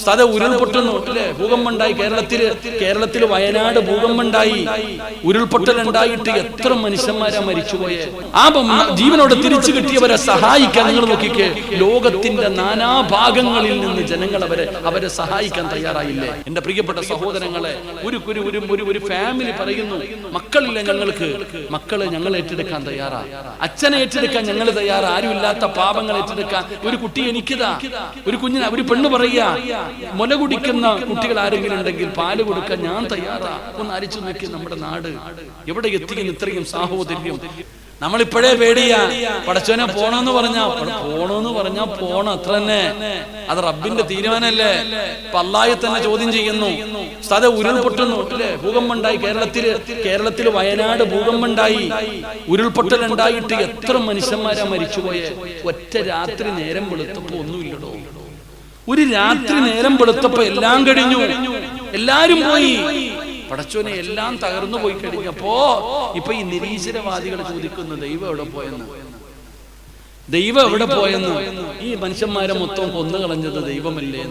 സ്ഥല ഉരുൾപൊട്ടുന്നു അല്ലേ ഭൂകമ്പുണ്ടായി കേരളത്തിൽ കേരളത്തിൽ വയനാട് ഭൂകമ്പുണ്ടായി ഉരുൾപൊട്ടൽ ഉണ്ടായിട്ട് എത്ര മനുഷ്യന്മാരാ മരിച്ചുപോയെ? ആ ജീവനോട് തിരിച്ചു കിട്ടിയവരെ സഹായിക്കാൻ നിങ്ങൾ നോക്കിക്കേ. ലോകത്തിന്റെ നാനാഭാഗങ്ങളിൽ നിന്ന് ജനങ്ങൾ അവരെ അവരെ സഹായിക്കാൻ തയ്യാറായില്ലേ? എന്റെ പ്രിയപ്പെട്ട സഹോദരങ്ങളെ ഒരു ഒരു ഒരു ഒരു ഒരു ഫാമിലി പറയുന്നു മക്കളില്ല ഞങ്ങൾക്ക്. മക്കൾ ഞങ്ങൾ ഏറ്റെടുക്കാൻ തയ്യാറാ. അച്ഛനെ ഏറ്റെടുക്കാൻ ഞങ്ങൾ തയ്യാറാ. ആരുമില്ലാത്ത പാപങ്ങൾ ഏറ്റെടുക്കാൻ. ഒരു കുട്ടി എനിക്കിതാ. ഒരു കുഞ്ഞിന് ഒരു പെണ്ണ് പറയുക. മുല കുടിക്കുന്ന കുട്ടികൾ ആരെങ്കിലും ഉണ്ടെങ്കിൽ പാൽ കൊടുക്കാൻ ഞാൻ തയ്യാറാ. ഒന്ന് അരിച്ചു നോക്കി നമ്മുടെ നാട്. എവിടെ എത്തിക്കുന്ന ഇത്രയും സാഹോദര്യം. നമ്മളിപ്പോഴേ പേടിയാ. പടച്ചോനെ പോണോന്ന് പറഞ്ഞാ പോണോന്ന് പറഞ്ഞാ പോണം അത്ര തന്നെ. അത് റബ്ബിന്റെ തീരുമാനമല്ലേ പല്ലായി തന്നെ ചോദ്യം ചെയ്യുന്നു. സ്ഥല ഉരുൾപൊട്ടുന്നു അല്ലേ ഭൂകമ്പമുണ്ടായി കേരളത്തിൽ. കേരളത്തിൽ വയനാട് ഭൂകമ്പമുണ്ടായി. ഉരുൾപൊട്ടൽ ഉണ്ടായിട്ട് എത്ര മനുഷ്യന്മാരാ മരിച്ചുപോയെ? ഒറ്റ രാത്രി നേരം വെളുത്തപ്പോ ഒന്നുമില്ലടോ. ഒരു രാത്രി നേരം വെളുത്തപ്പോ എല്ലാം കഴിഞ്ഞു. എല്ലാരും പോയി. പടച്ചോനെ എല്ലാം തകർന്നു പോയി കഴിഞ്ഞപ്പോ ഇപ്പൊ ഈ നിരീശ്വരവാദികൾ ചോദിക്കുന്നു ദൈവം എവിടെ പോയെന്ന്? ദൈവം എവിടെ പോയെന്ന്? ഈ മനുഷ്യന്മാരെ മൊത്തം കൊന്നു കളഞ്ഞത് ദൈവമല്ലേ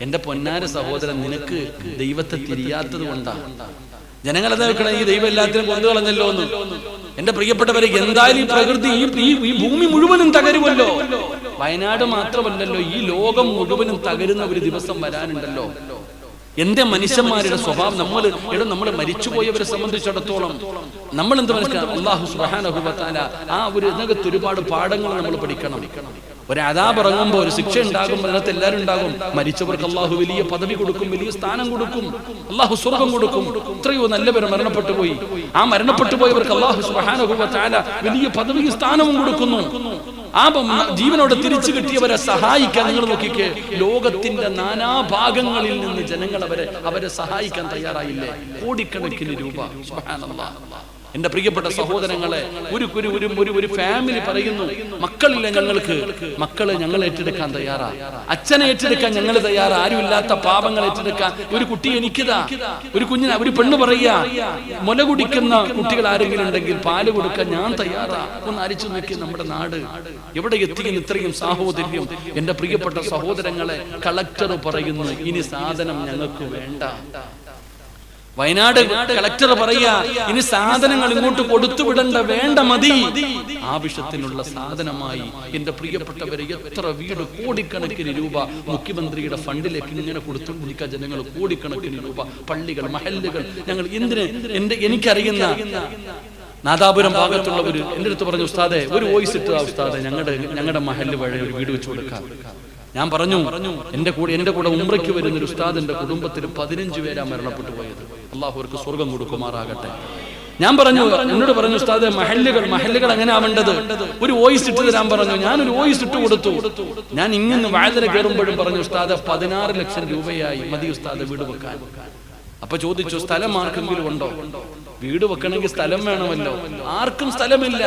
എന്റെ പൊന്നാര സഹോദരൻ നിനക്ക് ദൈവത്തെ തിരിയാത്തത് കൊണ്ടാ. ജനങ്ങളെ വെക്കണം ഈ ദൈവം എല്ലാത്തിനും കൊന്നു കളഞ്ഞല്ലോ എന്ന്. എന്റെ പ്രിയപ്പെട്ടവരെ എന്തായാലും ഈ പ്രകൃതി ഈ ഭൂമി മുഴുവനും തകരുമല്ലോ. വയനാട് മാത്രമല്ലല്ലോ ഈ ലോകം മുഴുവനും തകരുന്ന ഒരു ദിവസം വരാനുണ്ടല്ലോ. എന്റെ മനുഷ്യന്മാരുടെ സ്വഭാവം നമ്മൾ ഇവിടെ നമ്മൾ മരിച്ചുപോയവരെ സംബന്ധിച്ചിടത്തോളം നമ്മൾ എന്ത് മനസ്സിലാക്കാം അള്ളാഹു സുബ്ഹാനഹു ആ ഒരു ഇതിനകത്ത് ഒരുപാട് പാഠങ്ങൾ നമ്മൾ പഠിക്കണം. ഒരു അതാബ് ഇറങ്ങുമ്പോൾ ഒരു ശിക്ഷ ഉണ്ടാകും അതിനകത്ത് എല്ലാവരും ഉണ്ടാകും. മരിച്ചവർക്ക് അള്ളാഹു വലിയ പദവി കൊടുക്കും വലിയ സ്ഥാനം കൊടുക്കും. അള്ളാഹു സ്വർഗം കൊടുക്കും. എത്രയോ നല്ലവർ മരണപ്പെട്ടു പോയി. ആ മരണപ്പെട്ടു പോയവർക്ക് അള്ളാഹു സുബ്ഹാനഹു വതആല വലിയ പദവിയും സ്ഥാനവും കൊടുക്കുന്നു. ആ ജീവനോട് തിരിച്ചു കിട്ടിയവരെ സഹായിക്കാൻ നിങ്ങൾ നോക്കിക്കേ. ലോകത്തിന്റെ നാനാഭാഗങ്ങളിൽ നിന്ന് ജനങ്ങൾ അവരെ അവരെ സഹായിക്കാൻ തയ്യാറായില്ലേ? കോടിക്കണക്കിന് രൂപ. സുബ്ഹാനല്ലാഹ്. എന്റെ പ്രിയപ്പെട്ട സഹോദരങ്ങളെ ഒരു ഒരു ഒരു ഒരു ഒരു ഫാമിലി പറയുന്നു മക്കളില്ല ഞങ്ങൾക്ക്. മക്കൾ ഞങ്ങൾ ഏറ്റെടുക്കാൻ തയ്യാറാ. അച്ഛനെ ഏറ്റെടുക്കാൻ ഞങ്ങൾ തയ്യാറാ. ആരുമില്ലാത്ത പാപങ്ങൾ ഏറ്റെടുക്കാൻ. ഒരു കുട്ടി എനിക്കിതാ. ഒരു കുഞ്ഞിന് ഒരു പെണ്ണ് പറയ. മുല കുടിക്കുന്ന കുട്ടികൾ ആരെങ്കിലും ഉണ്ടെങ്കിൽ പാൽ കൊടുക്കാൻ ഞാൻ തയ്യാറാ. ഒന്ന് അരിച്ചു നോക്കി നമ്മുടെ നാട്. എവിടെ എത്തിക്കുന്ന ഇത്രയും സാഹോദര്യം. എന്റെ പ്രിയപ്പെട്ട സഹോദരങ്ങളെ കളക്ടർ പറയുന്നു ഇനി സാധനം ഞങ്ങൾക്ക് വേണ്ട. വയനാട് കളക്ടർ പറയാ ഇനി സാധനങ്ങൾ ഇങ്ങോട്ട് കൊടുത്തു വിടണ്ട വേണ്ട മതി. ആവശ്യത്തിനുള്ള സാധനമായി എന്റെ പ്രിയപ്പെട്ടവരെ എത്ര വീട് കോടിക്കണക്കിന് രൂപ മുഖ്യമന്ത്രിയുടെ ഫണ്ടിലേക്ക് ഇങ്ങനെ കൊടുത്തുകൊണ്ടിരിക്കുക ജനങ്ങൾ കോടിക്കണക്കിന് രൂപ പള്ളികൾ മഹല്ലുകൾ. ഞങ്ങൾ എന്തിന് എന്റെ എനിക്കറിയുന്ന നാദാപുരം ഭാഗത്തുള്ള ഒരു എന്റെ അടുത്ത് പറഞ്ഞു ഉസ്താദെ ഒരു വോയിസ് ഇട്ടതാ ഉസ്താദെ ഞങ്ങളുടെ ഞങ്ങളുടെ മഹല്ല് വഴി ഒരു വീട് വെച്ച് കൊടുക്കാം. ഞാൻ പറഞ്ഞു എന്റെ കൂടെ എന്റെ കൂടെ ഉമ്രയ്ക്ക് വരുന്ന ഒരു ഉസ്താദിന്റെ കുടുംബത്തിൽ പതിനഞ്ച് പേരാ മരണപ്പെട്ടു പോയത് അള്ളാഹു അവർക്ക് സ്വർഗം കൊടുക്കുമാറാകട്ടെ. ഞാൻ പറഞ്ഞു എന്നോട് പറഞ്ഞു ഉസ്താദ് മഹല്ലുകൾ മഹല്ലുകൾ എങ്ങനെ ആവേണ്ടത് ഒരു വോയിസ് ഇട്ട് തരാൻ പറഞ്ഞു ഞാൻ ഒരു വോയിസ് ഇട്ട് കൊടുത്തു. ഞാൻ ഇങ്ങനെ വാഴര കയറുമ്പോഴും പറഞ്ഞു ഉസ്താദ് പതിനാറ് ലക്ഷം രൂപയായി മതി ഉസ്താദ് വീട് വെക്കാൻ. അപ്പൊ ചോദിച്ചു സ്ഥലം ആർക്കെങ്കിലും ഉണ്ടോ? വീട് വെക്കണമെങ്കിൽ സ്ഥലം വേണമല്ലോ. ആർക്കും സ്ഥലമില്ല.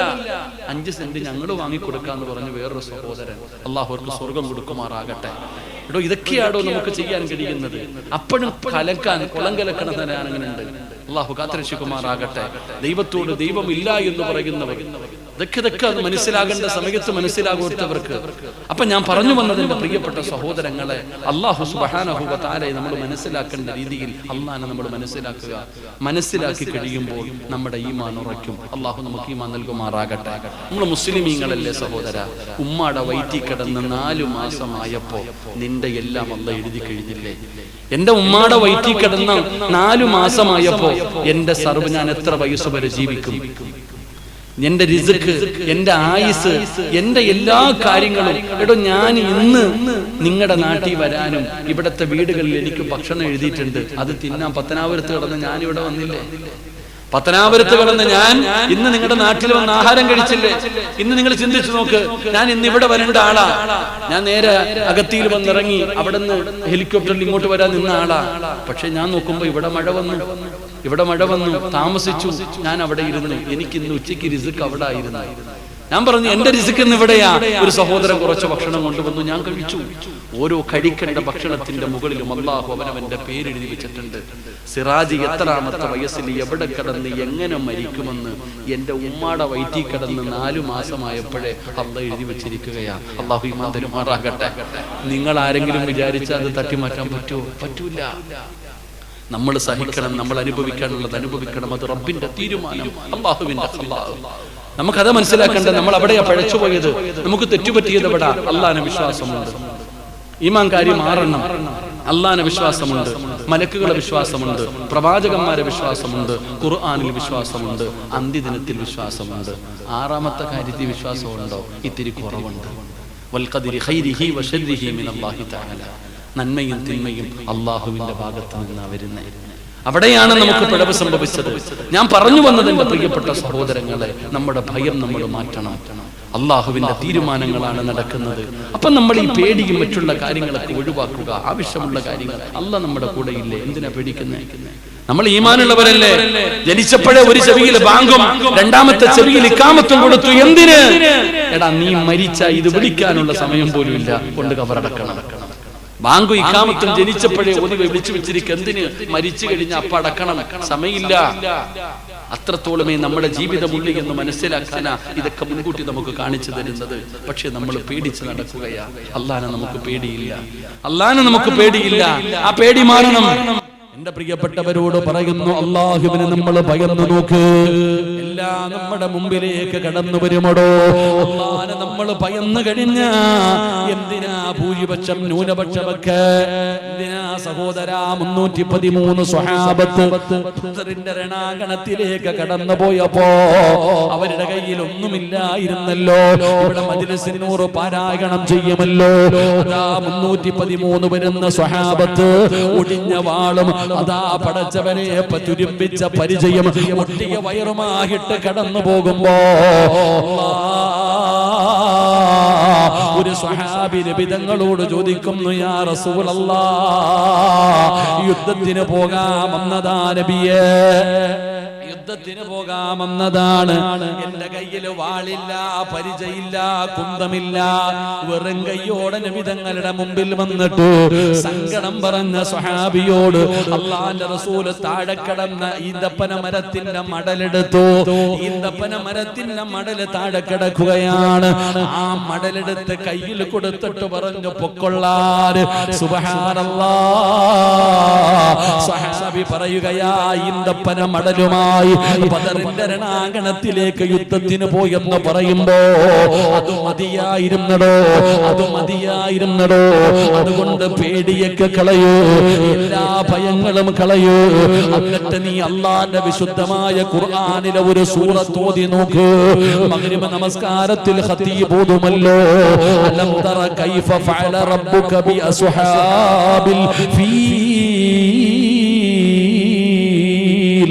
അഞ്ച് സെന്റ് ഞങ്ങൾ വാങ്ങിക്കൊടുക്കാന്ന് പറഞ്ഞു വേറൊരു സഹോദരൻ അള്ളാഹുർക്ക് സ്വർഗം കൊടുക്കുമാറാകട്ടെ. എടോ ഇതൊക്കെയാണോ നമുക്ക് ചെയ്യാൻ കഴിയുന്നത്? അപ്പോഴും കലക്കാൻ കുളം കലക്കണതിനാണ് അങ്ങനെ ഉണ്ട്. അള്ളാഹു കാത്തരക്ഷിക്കുമാറാകട്ടെ. ദൈവത്തോട് ദൈവമില്ല എന്ന് പറയുന്നവർ ഇതൊക്കെ ഇതൊക്കെ അത് മനസ്സിലാകേണ്ട സമയത്ത് മനസ്സിലാകാത്തവർക്ക് അപ്പൊ ഞാൻ പറഞ്ഞു വന്നതിന്റെ പ്രിയപ്പെട്ട സഹോദരങ്ങളെ അള്ളാഹു സുബാനഹു താരെ നമ്മൾ മനസ്സിലാക്കേണ്ട രീതിയിൽ അള്ളഹാനെ നമ്മൾ മനസ്സിലാക്കുക. മനസ്സിലാക്കി കഴിയുമ്പോൾ നമ്മുടെ ഈമാൻ ഉറയ്ക്കും. അള്ളാഹു നമുക്ക് ഈമാൻ നൽകുമാറാകട്ടെ. നമ്മൾ മുസ്ലിമീങ്ങളല്ലേ സഹോദര? ഉമ്മാടെ വയറ്റി കിടന്ന് നാലു മാസമായപ്പോ നിന്റെ എല്ലാം അല്ല എഴുതി കഴിഞ്ഞില്ലേ? എന്റെ ഉമ്മാടെ വയറ്റി കിടന്ന നാലു മാസമായപ്പോ എന്റെ സർവ് ഞാൻ എത്ര വയസ്സ് വരെ ജീവിക്കും? എന്റെ രിസുക്ക് എന്റെ ആയുസ് എന്റെ എല്ലാ കാര്യങ്ങളും. എടോ ഞാൻ ഇന്ന് നിങ്ങളുടെ നാട്ടിൽ വരാനും ഇവിടത്തെ വീടുകളിൽ എനിക്ക് ഭക്ഷണം എഴുതിയിട്ടുണ്ട്. അത് തിന്നാൻ പത്തനാപുരത്ത് കിടന്ന് ഞാൻ ഇവിടെ വന്നില്ലേ? പത്തനാപുരത്ത് കിടന്ന് ഞാൻ ഇന്ന് നിങ്ങളുടെ നാട്ടിൽ വന്ന് ആഹാരം കഴിച്ചില്ലേ? ഇന്ന് നിങ്ങൾ ചിന്തിച്ചു നോക്ക് ഞാൻ ഇന്ന് ഇവിടെ വരേണ്ട ആളാ. ഞാൻ നേരെ അകത്തിയിൽ വന്നിറങ്ങി അവിടെ നിന്ന് ഹെലികോപ്റ്ററിൽ ഇങ്ങോട്ട് വരാൻ നിന്ന ആളാ. പക്ഷെ ഞാൻ നോക്കുമ്പോ ഇവിടെ മഴ വന്നു. ഇവിടെ മഴ വന്നു താമസിച്ചു ഞാൻ അവിടെ ഇരുന്നു. എനിക്ക് ഇന്ന് ഉച്ചയ്ക്ക് റിസുക്ക് അവിടെ ആയിരുന്നു ഞാൻ പറഞ്ഞു എന്റെ രിസിക്കുന്ന ഇവിടെയാ. ഒരു സഹോദരൻ കുറച്ച് ഭക്ഷണം കൊണ്ടുവന്നു ഞാൻ കഴിച്ചു. ഓരോ കഴിക്കേണ്ട ഭക്ഷണത്തിന്റെ മുകളിലും അള്ളാഹു അവനവന്റെ പേരെഴുതി വെച്ചിട്ടുണ്ട്. സിറാജി എത്രാമത്തെ വയസ്സിൽ എവിടെ കിടന്ന് എങ്ങനെ മരിക്കുമെന്ന് എന്റെ ഉമ്മാടെ വയറ്റിൽ കിടന്ന് നാലു മാസമായപ്പോഴേ അള്ള എഴുതി വെച്ചിരിക്കുകയാ. അള്ളാഹു ഇമാ തരുമാറാകട്ടെ. നിങ്ങൾ ആരെങ്കിലും വിചാരിച്ചാൽ അത് തട്ടിമാറ്റാൻ പറ്റുമോ? പറ്റൂല. നമ്മൾ സഹിക്കണം നമ്മൾ അനുഭവിക്കാനുള്ളത് അനുഭവിക്കണം. അത് റബ്ബിന്റെ തീരുമാനം. അള്ളാഹുവിന്റെ അള്ളാഹു. നമുക്കത് മനസ്സിലാക്കേണ്ടത് നമ്മൾ അവിടെയാ പഴച്ചുപോയത് നമുക്ക് തെറ്റുപറ്റിയത് എവിടെ? അള്ളാഹിന് വിശ്വാസമുണ്ട്. ഈമാൻ കാര്യം മാറണം. അള്ളാന വിശ്വാസമുണ്ട്. മലക്കുകളെ വിശ്വാസമുണ്ട്. പ്രവാചകന്മാരെ വിശ്വാസമുണ്ട്. ഖുർആാനിൽ വിശ്വാസമുണ്ട്. അന്ത്യദിനത്തിൽ വിശ്വാസമുണ്ട്. ആറാമത്തെ കാര്യത്തിൽ വിശ്വാസമുണ്ടോ? ഇത്തിരി കുറവുണ്ട്. വൽഖദിരി ഹൈരിഹി വശരിഹി മിനല്ലാഹി തആല. നന്മയും തിന്മയും അള്ളാഹുവിന്റെ ഭാഗത്ത് നിന്നാ വരുന്നത്. അവിടെയാണ് നമുക്ക് പിഴവ് സംഭവിച്ചത്. ഞാൻ പറഞ്ഞു വന്നത് എന്റെ പ്രിയപ്പെട്ട സഹോദരങ്ങളെ നമ്മുടെ ഭയം നമ്മൾ മാറ്റണം. അള്ളാഹുവിന്റെ തീരുമാനങ്ങളാണ് നടക്കുന്നത്. അപ്പൊ നമ്മൾ ഈ പേടിയും മറ്റുള്ള കാര്യങ്ങളൊക്കെ ഒഴിവാക്കുക. ആവശ്യമുള്ള കാര്യങ്ങൾ. അല്ല നമ്മുടെ കൂടെ ഇല്ലേ? എന്തിനാ പേടിക്കുന്നത് നമ്മൾ ഈമാനുള്ളവരല്ലേ? ജനിച്ചപ്പോഴേ ഒരു ചെവിയിൽ ബാങ്കും രണ്ടാമത്തെ ചെവിയിൽ ഇക്കാമത്തും കൊടുത്തു. എന്തിന്? എടാ നീ മരിച്ച ഇത് വിളിക്കാനുള്ള സമയം പോലും ഇല്ല. കൊണ്ട് കവറടക്കണം. ബാങ്കു ഇക്കാമത്തും ജനിച്ചപ്പോഴേ ഒന്ന് വിളിച്ചു വെച്ചിരിക്കും എന്തിന് മരിച്ചു കഴിഞ്ഞ അപ്പ അടക്കണം? സമയമില്ല. അത്രത്തോളമേ നമ്മുടെ ജീവിതമുള്ളി എന്ന് മനസ്സിലാക്കാനാ ഇതൊക്കെ മുൻകൂട്ടി നമുക്ക് കാണിച്ചു തരുന്നത്. പക്ഷെ നമ്മൾ പേടിച്ച് നടക്കുകയാ. അള്ളാനെ നമുക്ക് പേടിയില്ല. അള്ളാനെ നമുക്ക് പേടിയില്ല. ആ പേടി മാറണം. എന്റെ പ്രിയപ്പെട്ടവരോട് പറയുന്നു അള്ളാഹുവിനെ നമ്മൾ ഭയന്നു നോക്ക്. എല്ലാം നമ്മുടെ മുമ്പിലേക്ക് കടന്നു വരുമടോ? അള്ളാനെ നമ്മൾ ഭയന്നു കഴിഞ്ഞ എന്തിനാ ഭൂരിപക്ഷം ന്യൂനപക്ഷമൊക്കെ? എന്തിനാ സഹോദര മുന്നൂറ്റി പതിമൂന്ന് സ്വഹാബത്ത് രണാങ്കണത്തിലേക്ക് കടന്നു പോയപ്പോ അവരുടെ കയ്യിൽ ഒന്നുമില്ലായിരുന്നല്ലോ. ഇവിടെ മജിലിസിനൂറ് പാരായണം ചെയ്യുമല്ലോ. മുന്നൂറ്റി പതിമൂന്ന് വരുന്ന സ്വഹാബത്ത് ഒടിഞ്ഞ വാളും അതാ പടച്ചവനെ തുരുമ്പിച്ച പരിചയം. ഒട്ടിയ വയറുമായിട്ട് കടന്നു പോകുമ്പോ ഒരു സ്വഹാബി നബിതങ്ങളോട് ചോദിക്കുന്നു യാ റസൂലല്ലാ യുദ്ധത്തിന് പോകാമെന്നതാ നബിയേ. യുദ്ധത്തിന് പോകാമെന്നതാണ്. എന്റെ കയ്യിൽ വാളില്ല പരിചയില്ല കുന്തമില്ല. വെറും കയ്യോടെ നബിതങ്ങളുടെ മുമ്പിൽ വന്നിട്ട് സങ്കടം പറഞ്ഞ സ്വഹാബിയോട് അള്ളാന്റെ റസൂൽ താഴെ കിടന്ന ഈന്തപ്പന മരത്തിന്റെ മടലെടുത്തു. ഈന്തപ്പന മരത്തിന്റെ മടൽ താഴെ കിടക്കുകയാണ്. ആ മടലെടുത്ത് കയ്യിൽ കൊടുത്തിട്ട് പറഞ്ഞു പൊക്കൊള്ളാര് സുബഹാനല്ലാ. സ്വഹാബി പറയുകയാ ഈന്തപ്പന മടലുമായി ബദറിന്റെ രണാങ്കണത്തിലേക്ക് യുദ്ധത്തിന് പോയെന്ന് പറയുമ്പോ അത് മതിയായിരുന്നടോ? അത് മതിയായിരുന്നടോ? അതുകൊണ്ട് പേടിയൊക്കെ കളയൂ. എല്ലാ ഭയങ്ങളും കളയൂ. എന്നിട്ട് നീ അള്ളാന്റെ വിശുദ്ധമായ ഖുർആാനിലെ ഒരു സൂറത്തോതി നോക്ക്. മകരിമ നമസ്കാരത്തിൽ ഹത്തീബോധുമല്ലോ അലം തറ കൈഫ ഫഅല റബ്ബുക ബി അസ്ഹാബിൽ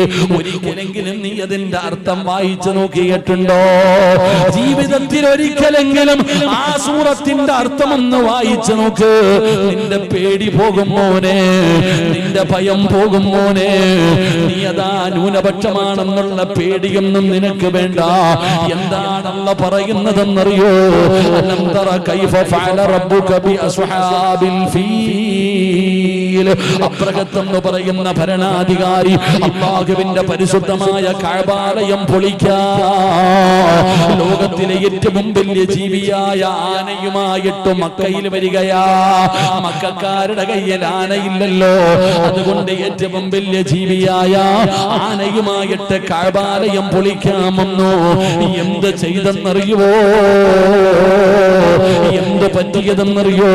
അബാബീൽ ഒരിക്കലെങ്കിലും നീ അതിന്റെ അർത്ഥം വായിച്ചു നോക്കിയിട്ടുണ്ടോ? ജീവിതത്തിൽ ഒരിക്കലെങ്കിലും ആ സൂറത്തിന്റെ അർത്ഥം ഒന്ന് വായിച്ചു നോക്ക്. നിന്റെ പേടി പോകും മോനെ. നിന്റെ ഭയം പോകും മോനെ. നീ അതാ ന്യൂനപക്ഷമാണെന്നുള്ള പേടിയൊന്നും നിനക്ക് വേണ്ട. എന്താണല്ല പറയുന്നതെന്നറിയോ? കൈഫ ഫഅല റബ്ബുക ബി അസ്ഹാബിൽ ഫീൽ. അപ്രകത്തെന്ന് പറയുന്ന ഭരണാധികാരി അള്ളാഹുവിന്റെ പരിശുദ്ധമായ കാഴ്ബാലയം പൊളിക്കാ. ലോകത്തിലെ ഏറ്റവും വലിയ ജീവിയായ ആനയുമായിട്ട് മക്കയിൽ വരികയാ. മക്കാരുടെ കയ്യിൽ ആനയില്ലല്ലോ. അതുകൊണ്ട് ഏറ്റവും വലിയ ജീവിയായ ആനയുമായിട്ട് കാഴ്ബാലയം പൊളിക്കാമെന്നു? എന്ത് ചെയ്തെന്നറിയുവോ? എന്ത് പറ്റിയതെന്നറിയോ?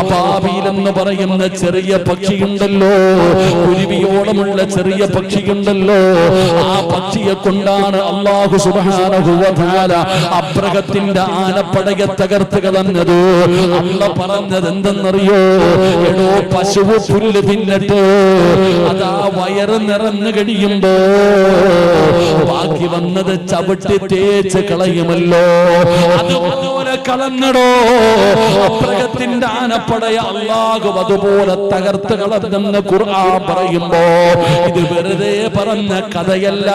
അപാപിയിലെന്ന് പറയുന്ന ചെറിയ പക്ഷിയുണ്ടല്ലോ. കുരുവിയോളമുള്ള ചെറിയ പക്ഷിയുണ്ടല്ലോ ആ പക്ഷിയെ കൊണ്ടാണ് അള്ളാഹു സുബാന അബ്രഹത്തിന്റെ ആനപ്പടയെ തകർത്ത് കളഞ്ഞത് അല്ല പറഞ്ഞത് എന്തെന്നറിയോ? എടോ പശുവ് പുല്ല് തിന്നിട്ട് അതാ വയറ് നിറഞ്ഞു കഴിയുമ്പോ ബാക്കി വന്നത് ചവിട്ടി തേച്ച് കളയുമല്ലോ. അതുപോലെ കളഞ്ഞടോ അപ്രകത്തിന്റെ ആനപ്പടയ അള്ളാഹും അതുപോലെ തകർത്ത് കളഞ്ഞെന്ന് ഖുർആൻ പറയുമ്പോ ഇത് വെറുതെ പറഞ്ഞ കഥയല്ല.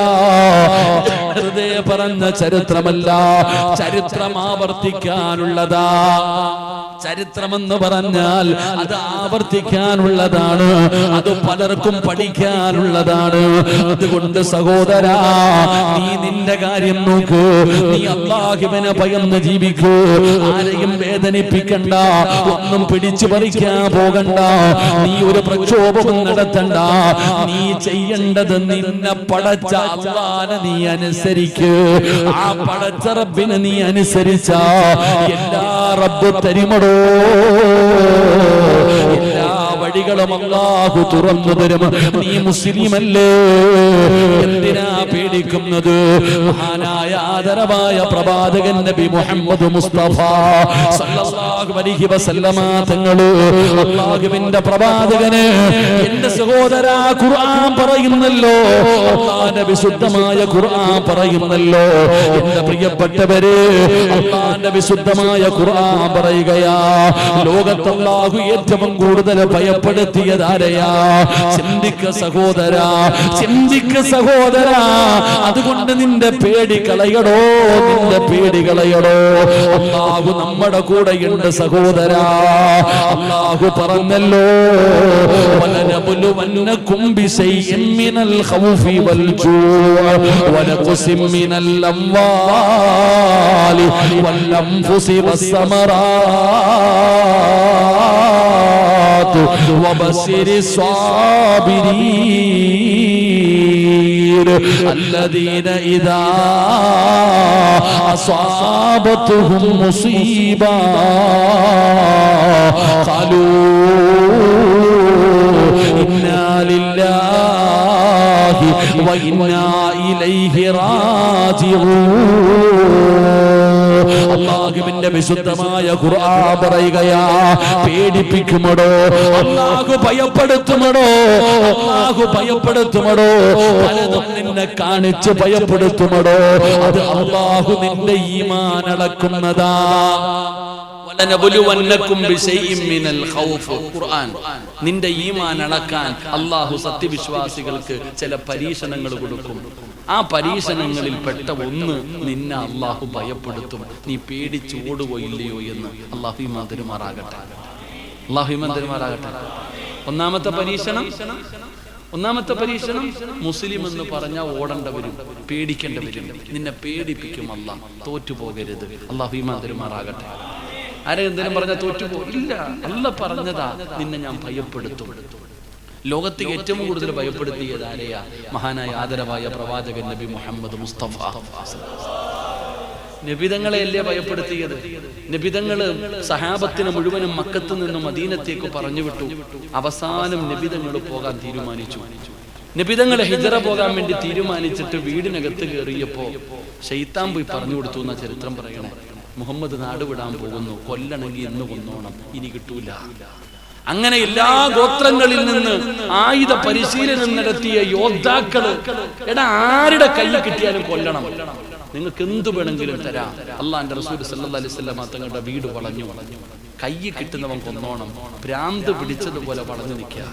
വെറുതെ പറഞ്ഞ ചരിത്രമല്ല. ചരിത്രം ആവർത്തിക്കാനുള്ളതാ. ചരിത്രമെന്ന് പറഞ്ഞാൽ അത് ആവർത്തിക്കാനുള്ളതാണ്. അത് പലർക്കും പഠിക്കാനുള്ളതാണ്. അതുകൊണ്ട് സഹോദരാ നീ നിന്റെ കാര്യം നോക്കൂ. നീ അള്ളാഹുവിനെ ഭയന്ന് ജീവിക്കൂ. ആരെയും വേദനിപ്പിക്കണ്ട ഒന്നും പിടിച്ചു പറിക്കാൻ പോകണ്ട നീ ഒരു പ്രക്ഷോഭവും നടത്തണ്ട. നീ ചെയ്യേണ്ടത് നിന്നെ പടച്ച അള്ളാനെ നീ അനുസരിക്ക്. ആ പടച്ച റബ്ബിനെ നീ അനുസരിച്ച. എല്ലാ റബ്ബ് തരിമടോ. വഴികളും അള്ളാഹു തുറന്നു തരും. നീ മുസ്ലിമല്ലേ? എന്തിനാ പേടിക്കുന്നത് മഹാനായ ആദരവായ പ്രവാചകൻ നബി മുഹമ്മദ് മുസ്തഫ സല്ലല്ലാഹു അലൈഹി വസല്ലമ തങ്ങൾ അള്ളാഹുവിന്റെ പ്രവാചകന് എന്റെ സഹോദര ഖുർആൻ പറയുന്നല്ലോ. അള്ളാന്റെ വിശുദ്ധമായ ഖുർആൻ പറയുന്നല്ലോ. എന്റെ പ്രിയപ്പെട്ടവര് അള്ളാന്റെ വിശുദ്ധമായ ഖുർആൻ പറയുകയാ. ലോകത്തല്ലാഹു ഏറ്റവും കൂടുതൽ ഭയപ്പെടുത്തിയതാരയാ ചിന്തിക്ക സഹോദര ചിന്തിക്ക സഹോദര അതുകൊണ്ട് നിന്റെ പേടി കളയടോ നിന്റെ പേടി കളയടോ അള്ളാഹു നമ്മുടെ കൂടെയുണ്ട് സഹോദര അള്ളാഹു പറഞ്ഞല്ലോ ولنبلونكم بشيء من الخوف والجوع ونقص من الأموال والأنفس والثمرات وبشر الصابرين الذين إذا أصابتهم مصيبة قالوا إنا لله وإنا إليه راجعون അള്ളാഹുവിന്റെ വിശുദ്ധമായ ഖുർആൻ പറയുകയാ പേടിപ്പിക്കുമടോ അള്ളാഹു ഭയപ്പെടുത്തുമടോ. അള്ളാഹു ഭയപ്പെടുത്തുമടോ. പലതും നിന്നെ കാണിച്ച് ഭയപ്പെടുത്തുമടോ. അത് അള്ളാഹു നിന്റെ ഈമാൻ അളക്കുന്നതാ. നിന്റെ ഈമാൻ അളക്കാൻ അള്ളാഹു സത്യവിശ്വാസികൾക്ക് ചില പരീക്ഷണങ്ങൾ കൊടുക്കും. ആ പരീക്ഷണങ്ങളിൽ പെട്ട ഒന്ന് നിന്നെ അള്ളാഹു ഭയപ്പെടുത്തും. നീ പേടിച്ച് ഓടുകയില്ലയോ എന്ന് അള്ളാഹു ഈമാൻ തരുമാറാകട്ടെ അള്ളാഹു തരുമാറാകട്ടെ. ഒന്നാമത്തെ പരീക്ഷണം ഒന്നാമത്തെ പരീക്ഷണം മുസ്ലിം എന്ന് പറഞ്ഞാൽ ഓടേണ്ടവരും പേടിക്കേണ്ടവരും നിന്നെ പേടിപ്പിക്കും അല്ല തോറ്റുപോകരുത് അള്ളാഹു ഈമാൻ തരുമാറാകട്ടെ. ആരെ എന്തെങ്കിലും പറഞ്ഞാൽ തോറ്റുപോ ഇല്ല അല്ല പറഞ്ഞതാ നിന്നെ ഞാൻ ഭയപ്പെടുത്തും. ലോകത്തെ ഏറ്റവും കൂടുതൽ ഭയപ്പെടുത്തിയത് ആരെയാ? മഹാനായ ആദരവായ പ്രവാചകൻ നബി മുഹമ്മദ് മുസ്തഫ. നബിതങ്ങളെയല്ലേ ഭയപ്പെടുത്തിയത്? നബിതങ്ങൾ സഹാബത്തിന് മുഴുവനും മക്കത്തു നിന്നും അധീനത്തേക്ക് പറഞ്ഞു വിട്ടു അവസാനം നബിതങ്ങൾ പോകാൻ തീരുമാനിച്ചു. നബിതങ്ങളെ ഹിജറ പോകാൻ വേണ്ടി തീരുമാനിച്ചിട്ട് വീടിനകത്ത് കയറിയപ്പോ ഷെയ്ത്താൻ പോയി പറഞ്ഞു കൊടുത്തു എന്ന ചരിത്രം പറയണേ. മുഹമ്മദ് നാട് വിടാൻ പോകുന്നു. കൊല്ലണമെങ്കിൽ എന്ന് കൊന്നോണം ഇനി കിട്ടൂല. അങ്ങനെ എല്ലാ ഗോത്രങ്ങളിൽ നിന്ന് ആയുധ പരിശീലനം നടത്തിയ യോദ്ധാക്കൾ എടാ ആരുടെ കയ്യിൽ കിട്ടിയാലും കൊല്ലണം. നിങ്ങൾക്ക് എന്ത് വേണമെങ്കിലും തരാം. അള്ളാന്റെ റസൂൽ അലൈഹി വസല്ലം തങ്ങളുടെ വീട് വളഞ്ഞു. കൈ കിട്ടുന്നവൻ കൊന്നോണം. ഭ്രാന്ത് പിടിച്ചതുപോലെ വളഞ്ഞു നിൽക്കുക.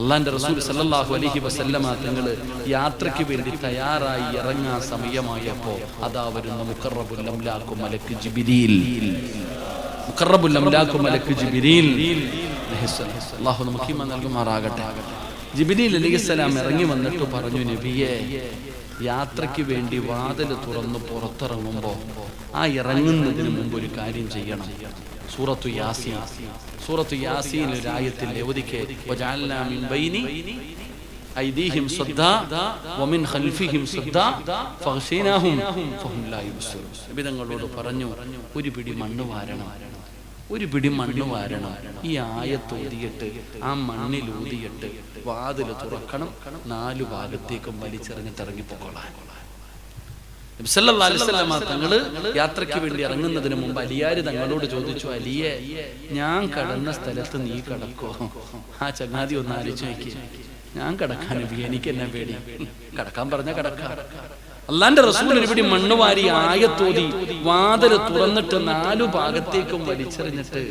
അള്ളാന്റെ റസൂൽ സല്ലാഹു അലഹി വസല്ലമ തങ്ങൾ യാത്രയ്ക്ക് വേണ്ടി തയ്യാറായി ഇറങ്ങാൻ സമയമായപ്പോ അതാ വരുന്ന അംലാഖു മലക്ക് നൽകുമാറാകട്ടെ. ജിബിരിൽ അലൈഹിസ്സലാം ഇറങ്ങി വന്നിട്ട് പറഞ്ഞു നബിയെ യാത്രയ്ക്ക് വേണ്ടി വാതിൽ തുറന്ന് പുറത്തിറങ്ങുമ്പോൾ ആ ഇറങ്ങുന്നതിന് മുമ്പ് ഒരു കാര്യം ചെയ്യണം. സൂറത്തു യാസീൻ. സൂറത്തു യാസീൻ ഒരു ആയത്തിൽ ബൈനി ഐദീഹിം വമിൻ ഖൽഫിഹിം ഫഹും ലാ പറഞ്ഞു ഒരു പിടി മണ്ണ് വാരണം. ഒരു പിടി മണ്ണ് വാരണം. ഈ ആയത്ത് ഊതിയിട്ട് ആ മണ്ണിൽ ഊതിയിട്ട് വാതിൽ തുറക്കണം നാലു ഭാഗത്തേക്കും വലിച്ചെറിഞ്ഞിട്ട് ഇറങ്ങിപ്പോക്കോളാൻ തങ്ങൾ യാത്രയ്ക്ക് വേണ്ടി ഇറങ്ങുന്നതിന് മുമ്പ് അലിയാര് തങ്ങളോട് ചോദിച്ചു അലിയെ ഞാൻ കടന്ന സ്ഥലത്ത് നീ കടക്കോ ആ ചങ്ങാതി ഒന്ന് ആലോചിച്ച് നോക്കി ഞാൻ കടക്കാൻ എനിക്ക് എന്നെ പേടി. കടക്കാൻ പറഞ്ഞ കടക്കാം. അള്ളാന്റെ റസൂൽ ഇവിടെ മണ്ണ് വാരി ആയത്തോതി വാതിൽ തുറന്നിട്ട് നാലു ഭാഗത്തേക്കും വലിച്ചെറിഞ്ഞിട്ട്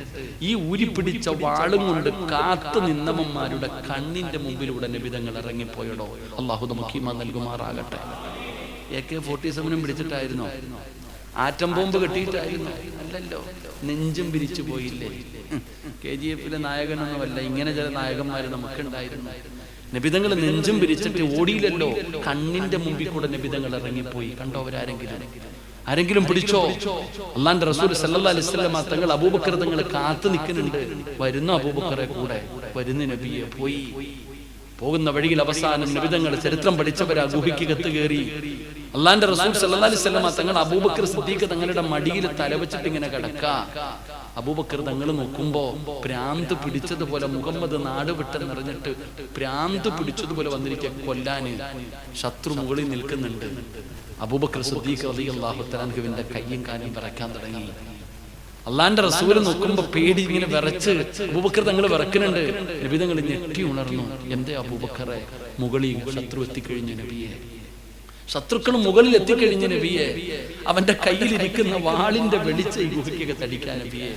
ഈ ഊരിപ്പിടിച്ച വാളും കൊണ്ട് കാത്തു നിന്നവന്മാരുടെ കണ്ണിന്റെ മുമ്പിലൂടെ നിബിതങ്ങൾ ഇറങ്ങിപ്പോയടോ. അള്ളാഹു മുഖീമ നൽകുമാറാകട്ടെ. എ കെ ഫോർട്ടി സെവനും പിടിച്ചിട്ടായിരുന്നോ? ആറ്റം ബോംബ് കെട്ടിയിട്ടായിരുന്നു? അല്ലല്ലോ. നെഞ്ചും പിരിച്ചു പോയില്ലേ? കെ ജി എഫിലെ നായകനൊന്നുമല്ല. ഇങ്ങനെ ചില നായകന്മാർ നമുക്കുണ്ടായിരുന്നു. നബിതങ്ങൾ നെഞ്ചും പിരിച്ചിട്ട് ഓടിയില്ലല്ലോ. കണ്ണിന്റെ മുമ്പിൽ കൂടെ നബിതങ്ങൾ ഇറങ്ങിപ്പോയി. കണ്ടവരാരെങ്കിലും ആരെങ്കിലും പിടിച്ചോ? അള്ളാന്റെ റസൂൽ വസല്ലമ തങ്ങൾ അബൂബക്കർ തങ്ങൾ കാത്തു നിൽക്കുന്നുണ്ട്. വരുന്ന അബൂബക്കറെ കൂടെ. വരുന്ന നബിയെ പോയി. പോകുന്ന വഴിയിൽ അവസാനം നിബിതങ്ങൾ ചരിത്രം പഠിച്ചവരാ ഗുഹയ്ക്ക് കത്ത് കയറി. അള്ളാന്റെ റസൂൽ സല്ലല്ലാഹു അലൈഹി വസല്ലമ തങ്ങൾ അബൂബക്കർ സിദ്ദീഖ് തങ്ങളുടെ മടിയിൽ തലവച്ചിട്ട് ഇങ്ങനെ കിടക്ക. അബൂബക്കർ തങ്ങൾ നോക്കുമ്പോ പ്രാന്ത് പിടിച്ചതുപോലെ മുഹമ്മദ് നാട് വിട്ടെന്നറിഞ്ഞിട്ട് പ്രാന്ത് പിടിച്ചതുപോലെ വന്നിരിക്കുക കൊല്ലാന്. ശത്രു മുകളിൽ നിൽക്കുന്നുണ്ട്. അബൂബക്കർ സിദ്ദീഖ് റളിയല്ലാഹു അള്ളാഹുത്തലാൻഹുവിന്റെ കയ്യും കാലും വിറക്കാൻ തുടങ്ങി. അള്ളാന്റെ റസൂൽ നോക്കുമ്പോ പേടി ഇങ്ങനെ വിറച്ച് അബൂബക്കർ തങ്ങൾ വിറക്കുന്നുണ്ട്. നബി തങ്ങൾ ഞെട്ടി ഉണർന്നു. എന്തേ അബൂബക്കറെ? മുകളിൽ ശത്രു എത്തിക്കഴിഞ്ഞു നബിയെ. ശത്രുക്കൾ മുകളിൽ എത്തിക്കഴിഞ്ഞ നബിയെ അവന്റെ കയ്യിലിരിക്കുന്ന വാളിന്റെ വെളിച്ച ഈ ഗുഹയ്ക്കൊക്കെ തടിക്കാൻ നബിയെ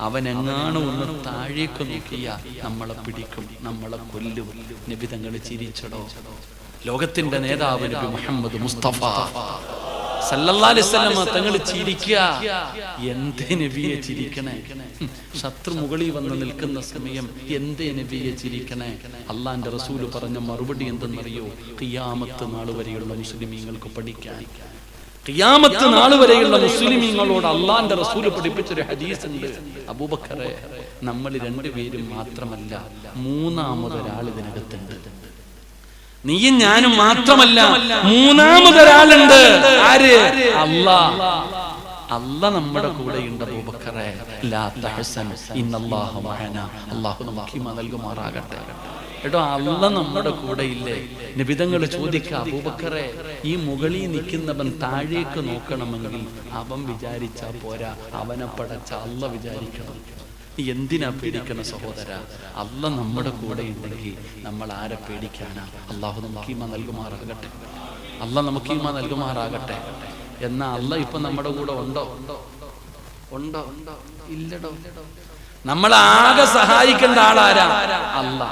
അവൻ എങ്ങാണ് ഒന്ന് താഴേക്ക് നോക്കിയ നമ്മളെ പിടിക്കും നമ്മളെ കൊല്ലും. നബി തങ്ങൾ ചിരിച്ചടോ. ലോകത്തിന്റെ നേതാവ് നബി മുഹമ്മദ് മുസ്തഫ. തങ്ങൾ നബിയെ ചിരിക്കണേ? ശത്രു മുകളിൽ വന്ന് നിൽക്കുന്ന സമയം എന്തേ നബിയെ ചിരിക്കണേ? അള്ളാന്റെ റസൂൽ പറഞ്ഞ മറുപടി എന്തെന്നറിയോ? കിയാമത്ത് നാൾ വരെയുള്ള മുസ്ലിമീങ്ങൾക്ക് പഠിക്കാൻ. കിയാമത്ത് നാൾ വരെയുള്ള മുസ്ലിമീങ്ങളോട് അള്ളാന്റെ റസൂൽ പഠിപ്പിച്ചൊരു ഹദീസ് ഉണ്ട് അബൂബക്കറെ നമ്മൾ രണ്ടുപേരും മാത്രമല്ല മൂന്നാമതൊരാൾ ഇതിനകത്തുണ്ട് നീയും ഞാനും മാത്രമല്ല മൂന്നാമതൊരാളുണ്ട്. ആര്? അല്ലാ അല്ല നമ്മുടെ കൂടെ ഉണ്ട് അബൂബക്കറെ. ലാ തഹസൻ ഇന്നല്ലാഹു മഅന. അല്ലാഹു നമുക്ക് ഈമാൻ നൽകുമാറാകട്ടെ. എടോ അല്ല നമ്മുടെ കൂടെ ഇല്ലേ നിബിതങ്ങൾ ചോദിക്ക അബൂബക്കറെ ഈ മുകളിൽ നിൽക്കുന്നവൻ താഴേക്ക് നോക്കണമെങ്കിൽ അവൻ വിചാരിച്ചാ പോരാ അവനെ പടച്ച അല്ല വിചാരിക്കണം. എന്തിനാ പേടിക്കണ സഹോദര? അല്ല നമ്മുടെ കൂടെ ഉണ്ടെങ്കിൽ നമ്മൾ ആരെ പേടിക്കാനാ? അള്ളാഹു നമുക്ക് ഈമ നൽകുമാറാകട്ടെ. അല്ല നമുക്ക് ഈമ നൽകുമാറാകട്ടെ. എന്നാ അല്ല ഇപ്പൊ നമ്മുടെ കൂടെ ഉണ്ടോ? ഉണ്ടോ? ഇല്ലടോ. നമ്മൾ ആകെ സഹായിക്കേണ്ട ആളാരാ? അല്ല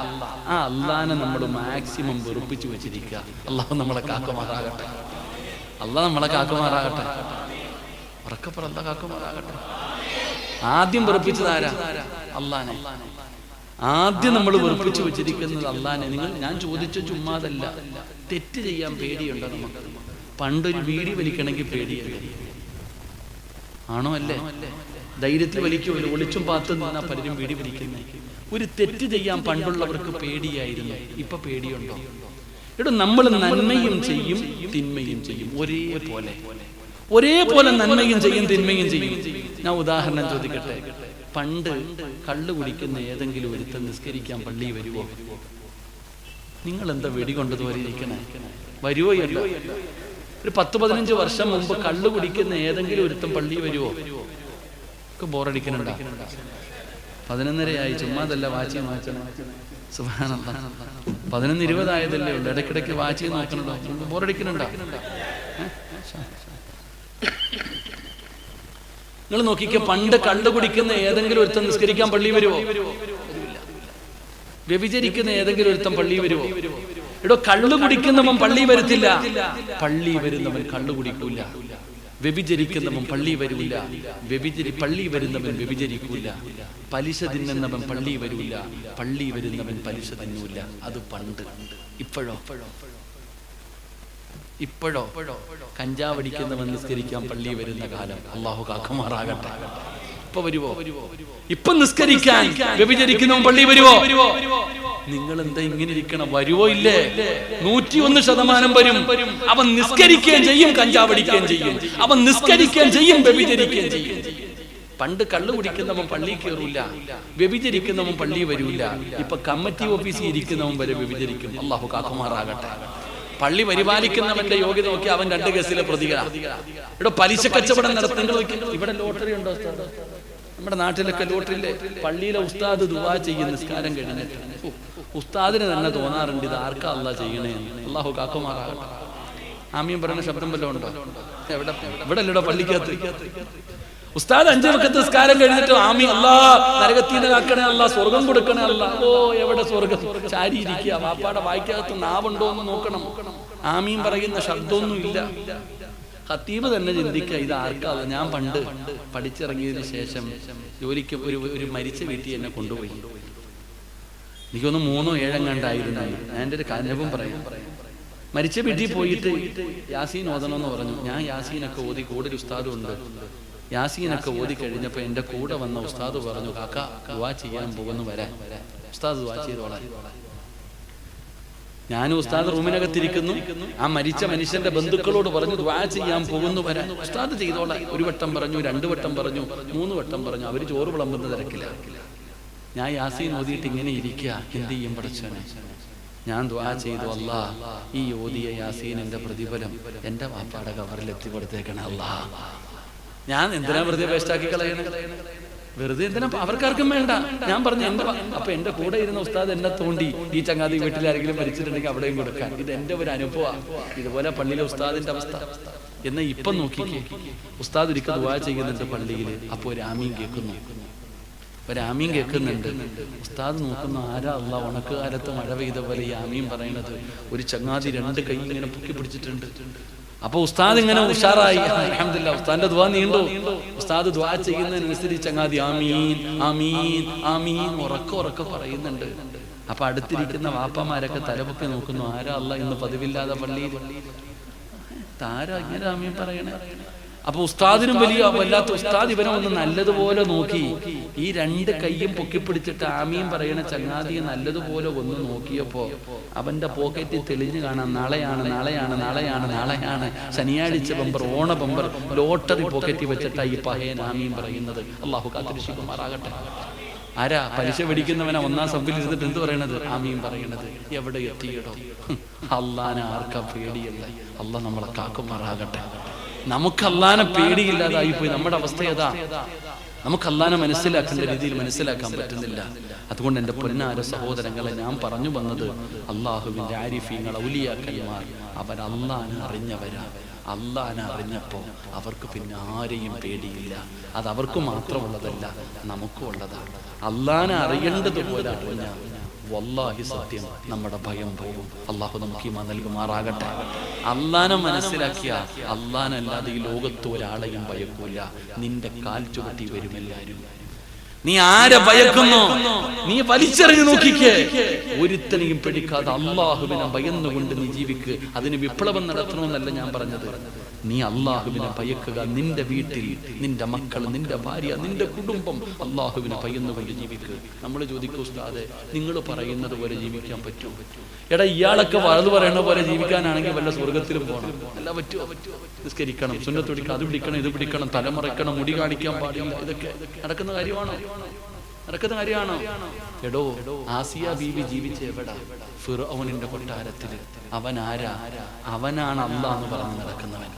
ആ അല്ലാനെ നമ്മൾ മാക്സിമം വെറുപ്പിച്ചു വെച്ചിരിക്കുക. അള്ളാഹു നമ്മളെ കാക്കുമാറാകട്ടെ. അല്ല നമ്മളെ കാക്കുമാറാകട്ടെ. ഉറക്കപ്പുറം അല്ല കാക്കുമാറാകട്ടെ. ആദ്യം വെറുപ്പിച്ചത് ആരാ? അള്ളാനെ. ആദ്യം നമ്മൾ വെറുപ്പിച്ചു വെച്ചിരിക്കുന്നത് അള്ളാനെ. നിങ്ങൾ ഞാൻ ചോദിച്ച ചുമ്മാതല്ല. തെറ്റ് ചെയ്യാൻ പേടിയുണ്ടോ നമുക്ക്? പണ്ടൊരു വീടി വലിക്കണമെങ്കിൽ പേടിയല്ലേ? ആണോ അല്ലേ? ധൈര്യത്തിൽ വലിക്കുമല്ലോ ഒളിച്ചും പാത്തും നിന്നാ പലരും വീടി വലിക്കുന്നത് ഒരു തെറ്റ് ചെയ്യാൻ പണ്ടുള്ളവർക്ക് പേടിയായിരുന്നു. ഇപ്പൊ പേടിയുണ്ടോ? എടോ നമ്മൾ നന്മയും ചെയ്യും തിന്മയും ചെയ്യും. ഒരേപോലെ. ഒരേപോലെ നന്മയും ചെയ്യും തിന്മയും ചെയ്യും. ഞാൻ ഉദാഹരണം ചോദിക്കട്ടെ? പണ്ട് കള്ള് കുടിക്കുന്ന ഏതെങ്കിലും ഒരുത്തൻ നിസ്കരിക്കാൻ പള്ളി വരുവോ? നിങ്ങൾ എന്താ വെടികൊണ്ടതുവരെ ഇരിക്കണേ? വരുവോ ഇല്ലോ? ഒരു പത്ത് പതിനഞ്ച് വർഷം മുമ്പ് കള്ളു കുടിക്കുന്ന ഏതെങ്കിലും ഒരുത്തൻ പള്ളി വരുവോ? ഒക്കെ ബോറടിക്കണുണ്ട? പതിനൊന്നരയായി ചുമ്മാതല്ല വാച്ചി മാറ്റണം. പതിനൊന്ന് ഇരുപതായതല്ലേ ഉള്ളൂ. ഇടയ്ക്കിടയ്ക്ക് വാച്ചി നോക്കണല്ലോ ബോറടിക്കണുണ്ടോ? നിങ്ങൾ നോക്കിക്ക പണ്ട് കണ്ടുപിടിക്കുന്ന ഏതെങ്കിലും ഒരുത്തം നിസ്കരിക്കാൻ പള്ളി വരുമോ വ്യഭിചരിക്കുന്ന ഏതെങ്കിലും ഒരുത്തം പള്ളി വരുമോ എടോ കള്ളു കുടിക്കുന്നവൻ പള്ളി വരുത്തില്ല. പള്ളി വരുന്നവൻ കള്ളു കുടിക്കൂല. വ്യഭിചരിക്കുന്നവൻ പള്ളി വരൂല. വ്യഭിചരി പള്ളി വരുന്നവൻ വ്യഭിചരിക്കൂല. പലിശ തിന്നുന്നവൻ പള്ളി വരൂല. പള്ളി വരുന്നവൻ പലിശ തിന്നൂല. അത് പണ്ട്. ഇപ്പോഴോ? ഇപ്പോഴോ? കഞ്ചാവടിക്കുന്നവൻ നിസ്കരിക്കാൻ പള്ളി വരുന്ന കാലം. അള്ളാഹു കാക്കമാറാകട്ടെ. ഇപ്പൊ വരുവോ? ഇപ്പൊ നിസ്കരിക്കാൻ വ്യഭിചരിക്കുന്നവൻ പള്ളി വരുവോ? നിങ്ങൾ എന്താ ഇങ്ങനെ ഇരിക്കണം? വരുവോ ഇല്ലേ? നൂറ്റി ഒന്ന് ശതമാനം വരും. അവൻ നിസ്കരിക്കുകയും ചെയ്യും കഞ്ചാവടിക്കുകയും ചെയ്യും. അവൻ നിസ്കരിക്കുകയും ചെയ്യും വ്യഭിചരിക്കുകയും ചെയ്യും. പണ്ട് കള്ളു കുടിക്കുന്നവൻ പള്ളി കയറൂല. വ്യഭിചരിക്കുന്നവൻ പള്ളി വരൂല. ഇപ്പൊ കമ്മിറ്റി ഓഫീസിൽ ഇരിക്കുന്നവൻ വരെ വ്യഭിചരിക്കും. അള്ളാഹു കാക്കുമാറാകട്ടെ. പള്ളി പരിപാലിക്കുന്നവന്റെ യോഗ്യത നോക്കി അവൻ രണ്ട് കേസിലെ പ്രതികളാണ് ഇവിടെ പലിശ കച്ചവടം നടത്തുന്നത് ഇവിടെ ലോട്ടറി ഉണ്ടോ? നമ്മുടെ നാട്ടിലൊക്കെ ലോട്ടറിയിലെ പള്ളിയിലെ ഉസ്താദ് ദുവാ ചെയ്യുന്ന നിസ്കാരം കഴിഞ്ഞിട്ട്. ഉസ്താദിന് തന്നെ തോന്നാറുണ്ട് ഇത് ആർക്കാ അല്ല ചെയ്യണേ അള്ളാഹു കാക്കുമാറാകട്ടെ. ആമിയും പറയുന്ന ശബ്ദം വല്ലതും ഉണ്ടോ? എവിടെ ഇവിടെ അല്ലടോ പള്ളിക്കകത്ത്? ഉസ്താദ് അഞ്ചു വക്കത്ത് നിസ്കാരം കഴിഞ്ഞിട്ട് ആമി അല്ലാ നരകത്തീനെ കാക്കണേ അല്ല സ്വർഗം കൊടുക്കണേ അല്ല. ഓ എവിടെ സ്വർഗം? ശാരീരിക്കുക വാപ്പാടെ വായിക്കകത്ത് നാവുണ്ടോ എന്ന് നോക്കണം. ആമീൻ പറയുന്ന ശബ്ദമൊന്നും ഇല്ല ഖത്തീബ് തന്നെ ചിന്തിക്കുക ഇത് ആർക്കാ ഞാൻ പണ്ട് പഠിച്ചിറങ്ങിയതിന് ശേഷം ജോലിക്ക് ഒരു ഒരു മരിച്ച വീട്ടിൽ എന്നെ കൊണ്ടുപോയി. എനിക്കൊന്ന് മൂന്നോ ഏഴെങ്ങാണ്ടായിരുന്നു എന്റെ ഒരു കനവും പറയും. മരിച്ച വീട്ടിൽ പോയിട്ട് യാസീൻ ഓതണമെന്ന് പറഞ്ഞു. ഞാൻ യാസീനൊക്കെ ഓതി കൂടുതൽ ഒരു ഉസ്താദും ഉണ്ട്. യാസീനൊക്കെ ഓടി കഴിഞ്ഞപ്പോൾ എന്റെ കൂടെ വന്ന ഉസ്താദ് പറഞ്ഞു കാക്ക ദുവാ ചെയ്യാൻ പോകുന്നു വരാൻ ഉസ്താദ് ദുവാ ചെയ്തോളാം ഞാനും ഉസ്താദ് റൂമിനകത്തിരിക്കുന്നു ആ മരിച്ച മനുഷ്യന്റെ ബന്ധുക്കളോട് പറഞ്ഞു ദ്വാ ചെയ്യാൻ പോകുന്നു വരാൻ ഉസ്താദ് ചെയ്തോളാം ഒരു വട്ടം പറഞ്ഞു രണ്ടു വട്ടം പറഞ്ഞു മൂന്ന് വട്ടം പറഞ്ഞു. അവർ ചോറ് വിളമ്പുന്ന തിരക്കില്ല ഞാൻ യാസീൻ ഓതിയിട്ട് ഇങ്ങനെ ഇരിക്കുക എന്ത് ചെയ്യും പഠിച്ചോനെ ഞാൻ ദ്വാ ചെയ്തു അല്ലാ ഈ ഓതിയ യാസീനിന്റെ പ്രതിഫലം. എന്റെ വാപ്പാടെ കവറിൽ എത്തിപ്പെടുത്തേക്കണേ അല്ലാ ഞാൻ എന്തിനാ വെറുതെ വേസ്റ്റാക്കി കളയണേ വെറുതെ എന്തിനാ? അവർക്കാർക്കും വേണ്ട. ഞാൻ പറഞ്ഞു എന്റെ അപ്പൊ എന്റെ കൂടെ ഇരുന്ന ഉസ്താദ് എന്നെ തോണ്ടി ഈ ചങ്ങാതി വീട്ടിൽ ആരെങ്കിലും മരിച്ചിട്ടുണ്ടെങ്കിൽ അവിടെയും കൊടുക്കാൻ ഇത് എന്റെ ഒരു അനുഭവമാണ് ഇതുപോലെ പള്ളിയിലെ ഉസ്താദിന്റെ അവസ്ഥ. എന്നെ ഇപ്പൊ നോക്കിക്കേ. ഉസ്താദ് ഒരിക്കൽ ദുവാ ചെയ്യുന്നുണ്ട് പള്ളിയിൽ അപ്പൊ ഒരു ആമീൻ കേൾക്കുന്നു. ഒരു ആമീൻ കേൾക്കുന്നുണ്ട്. ഉസ്താദ് നോക്കുന്ന ആരാ അല്ല ഉണക്കുകാലത്ത് മഴ പെയ്ത പോലെ ഈ ആമീൻ പറയുന്നത്? ഒരു ചങ്ങാതി രണ്ട് കൈ ഇങ്ങനെ പൊക്കി പിടിച്ചിട്ടുണ്ട്. അപ്പൊ ഉസ്താദ് ഇങ്ങനെ ഉഷാറായി. അൽഹംദുലില്ലാ ഉസ്താദിന്റെ ദ്വാ നീണ്ടു. ഉസ്താദ് ദ്വാ ചെയ്യുന്നതിനനുസരിച്ച് അങ്ങാതി ആമീൻ ആമീൻ ആമീൻ ഉറക്കം ഉറക്കം പറയുന്നുണ്ട്. അപ്പൊ അടുത്തിരിക്കുന്ന വാപ്പമാരൊക്കെ തലപൊക്കി നോക്കുന്നു ആരാ അല്ല ഇന്ന് പതിവില്ലാതെ പള്ളിയിൽ താരാ ഇങ്ങനെ ആമീൻ പറയണേ? അപ്പൊ ഉസ്താദിനും വലിയ വല്ലാത്ത ഉസ്താദ് ഇവനെ ഒന്ന് നല്ലതുപോലെ നോക്കി. ഈ രണ്ട് കൈയും പൊക്കിപ്പിടിച്ചിട്ട് ആമിയും പറയണ ചങ്ങാതിയെ നല്ലതുപോലെ ഒന്ന് നോക്കിയപ്പോ അവന്റെ പോക്കറ്റിൽ തെളിഞ്ഞു കാണാം. നാളെയാണ് നാളെയാണ് നാളെയാണ് നാളെയാണ്. ശനിയാഴ്ച ബമ്പർ ഓണ ബമ്പർ ലോട്ടറി പോക്കറ്റിൽ വെച്ചിട്ടാ ഈ പഹയൻ ആമിയും പറയുന്നത്. അള്ളാഹു കാത്തിരിശിക്കുമാറാകട്ടെ ആരാ? പലിശ പിടിക്കുന്നവനെ ഒന്നാം സഭയിൽ ഇരുന്നിട്ട് എന്ത് പറയണത്? ആമീൻ പറയണത്. എവിടെ എത്തിയിടോ? അള്ളാനെ ആർക്കാ പേടിയല്ല? അല്ല നമ്മളെ കാക്കുമാറാകട്ടെ. നമുക്ക് അള്ളാനെ പേടിയില്ലാതായി പോയി. നമ്മുടെ അവസ്ഥ ഏതാ? നമുക്ക് അള്ളാനെ മനസ്സിലാക്കേണ്ട രീതിയിൽ മനസ്സിലാക്കാൻ പറ്റുന്നില്ല. അതുകൊണ്ട് എന്റെ പൊന്നാര സഹോദരങ്ങളെ ഞാൻ പറഞ്ഞു വന്നത് അള്ളാഹുവിന്റെ ആരിഫീങ്ങൾ ഔലിയാക്കന്മാർ അവർ അള്ളാനെ അറിഞ്ഞവരാ. അള്ളാനെ അറിഞ്ഞപ്പോ അവർക്ക് പിന്നെ ആരെയും പേടിയില്ല. അത് അവർക്ക് മാത്രമുള്ളതല്ല നമുക്കും ഉള്ളതാണ്. അള്ളാനെ അറിയേണ്ടതുപോലെ അറിഞ്ഞ വല്ലാഹി സത്യം നമ്മുടെ ഭയം ഭയം അള്ളാഹു നമുക്ക് ഈമാ നൽകുമാറാകട്ടെ. അള്ളാനെ മനസ്സിലാക്കിയ അള്ളാനല്ലാതെ ഈ ലോകത്ത് ഒരാളെയും ഭയക്കൂല. നിന്റെ കാൽ ചുവട്ടി വരും എല്ലാരും. നീ ആരെ ഭയക്കുന്നു? നീ വലിച്ചെറിഞ്ഞു നോക്കിക്കേ. ഒരുത്തനെയും പിടിക്കാതെ അള്ളാഹുവിനെ ഭയന്നുകൊണ്ട് നീ ജീവിക്ക്. അതിന് വിപ്ലവം നടത്തണമെന്നല്ല ഞാൻ പറഞ്ഞത്. നീ അള്ളാഹുവിനെ ഭയക്കുക. നിന്റെ വീട്ടിൽ നിന്റെ മക്കൾ നിന്റെ ഭാര്യ നിന്റെ കുടുംബം അള്ളാഹുവിനെ ഭയന്നുകൊണ്ട് ജീവിക്കുക നമ്മൾ ചോദിക്കൂസ്താതെ നിങ്ങൾ പറയുന്നത് പോലെ ജീവിക്കാൻ പറ്റുമോ? എടാ ഇയാളൊക്കെ വലതു പറയുന്ന പോലെ ജീവിക്കാനാണെങ്കിൽ വല്ല സ്വർഗത്തിലും പോകണം അല്ല പറ്റുമോ? നിസ്കരിക്കണം സുന്നത്ത് പിടിക്കണം അത് പിടിക്കണം ഇത് പിടിക്കണം തലമറക്കണം മുടി കാണിക്കാൻ പാടില്ല ഇതൊക്കെ നടക്കുന്ന കാര്യമാണോ? നടക്കുന്ന കാര്യമാണോ? എടോ ആസിയ ബീവി ജീവിച്ച എവിടെ? ഫിറോനിന്റെ കൊട്ടാരത്തിൽ അവൻ ആരാ അവനാണ് അല്ല എന്ന് പറഞ്ഞ് നടക്കുന്നവൻ.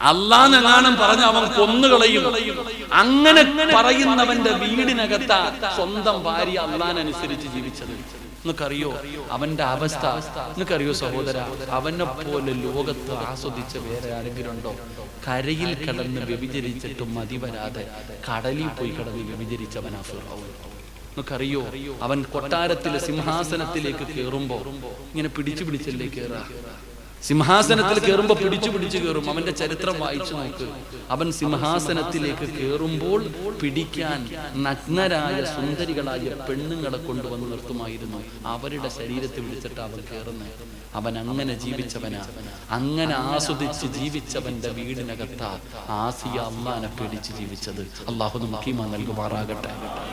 അള്ളാന്നെങ്ങാനും പറഞ്ഞ അവൻ കൊന്നുകളയും. അങ്ങനെ പറയുന്നവന്റെ വീടിനകത്ത സ്വന്തം ഭാര്യ അള്ളാനനുസരിച്ച് ജീവിച്ചത്. നിനക്കറിയോ? അവന്റെ അവസ്ഥ. നിനക്കറിയോ സഹോദര? അവനെ പോലെ ലോകത്ത് ആസ്വദിച്ച വേറെ ആരെങ്കിലും ഉണ്ടോ? കരയിൽ കിടന്ന് വ്യഭിചരിച്ചിട്ടും മതി വരാതെ കടലിൽ പോയി കിടന്ന് വ്യഭിചരിച്ചവനാ നിനക്കറിയോ? അവൻ കൊട്ടാരത്തിലെ സിംഹാസനത്തിലേക്ക് കയറുമ്പോ ഇങ്ങനെ പിടിച്ചു പിടിച്ചല്ലേ കയറാ സിംഹാസനത്തിൽ കയറുമ്പോ പിടിച്ചു പിടിച്ചു കയറും അവന്റെ ചരിത്രം വായിച്ചു നോക്ക്. അവൻ സിംഹാസനത്തിലേക്ക് കയറുമ്പോൾ പിടിക്കാൻ നഗ്നരായ സുന്ദരികളായ പെണ്ണുങ്ങളെ കൊണ്ടുവന്ന് നിർത്തുമായിരുന്നു. അവരുടെ ശരീരത്തിൽ പിടിച്ചിട്ട് അവൻ കയറുന്നത് അവൻ അങ്ങനെ ജീവിച്ചവനാ. അങ്ങനെ ആസ്വദിച്ച് ജീവിച്ചവന്റെ വീടിനകത്താ ആസിയ അമ്മാനെ പേടിച്ച് ജീവിച്ചത്. അള്ളാഹു നൽകുമാറാകട്ടെ.